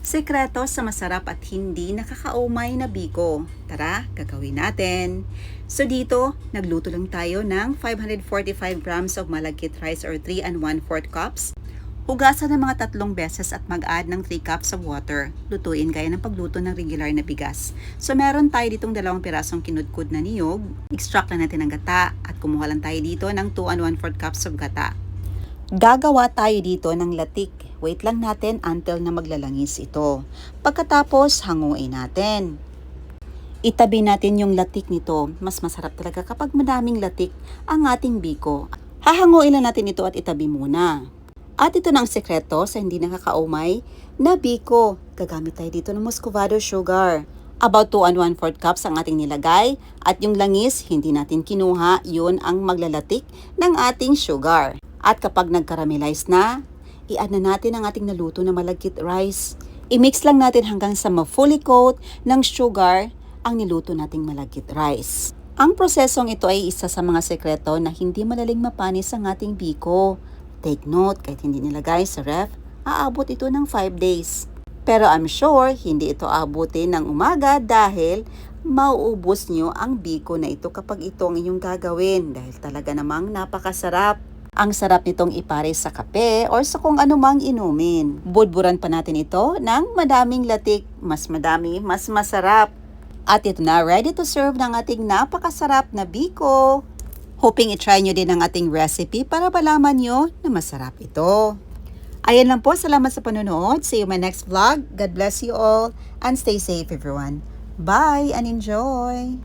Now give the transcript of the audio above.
Sekreto sa masarap at hindi nakakaumay na biko. Tara, gagawin natin. So dito, nagluto lang tayo ng 545 grams of malagkit rice or 3 and 1 4 cups. Hugasan ng mga tatlong beses at mag-add ng 3 cups of water. Lutuin gaya ng pagluto ng regular na bigas. So meron tayo ditong dalawang pirasong kinudkud na niyog. Extract lang natin ang gata at kumuha lang tayo dito ng 2 and 1 4 cups of gata. Gagawa tayo dito ng latik. Wait lang natin until na maglalangis ito. Pagkatapos, hanguin natin. Itabi natin yung latik nito. Mas masarap talaga kapag madaming latik ang ating biko. Hahanguin lang natin ito at itabi muna. At ito na ang sekreto sa hindi nakakaumay na biko. Gagamit tayo dito ng muscovado sugar. About 2 and 1 4 cups ang ating nilagay at yung langis hindi natin kinuha, yun ang maglalatik ng ating sugar. At kapag nagkaramelize na, i-add na natin ang ating naluto na malagkit rice. I-mix lang natin hanggang sa ma-fully coat ng sugar ang niluto nating malagkit rice. Ang prosesong ito ay isa sa mga sekreto na hindi malaling mapanis ang ating biko. Take note, kahit hindi nilagay sa ref, aabot ito ng 5 days. Pero I'm sure hindi ito aabutin ng umaga dahil mauubos nyo ang biko na ito kapag ito ang inyong gagawin dahil talaga namang napakasarap. Ang sarap nitong ipare sa kape or sa kung anumang inumin. Budburan pa natin ito ng madaming latik. Mas madami, mas masarap. At ito na, ready to serve ng ating napakasarap na biko. Hoping i-try nyo din ang ating recipe para malaman nyo na masarap ito. Ayan lang po, salamat sa panonood. See you my next vlog. God bless you all and stay safe everyone. Bye and enjoy!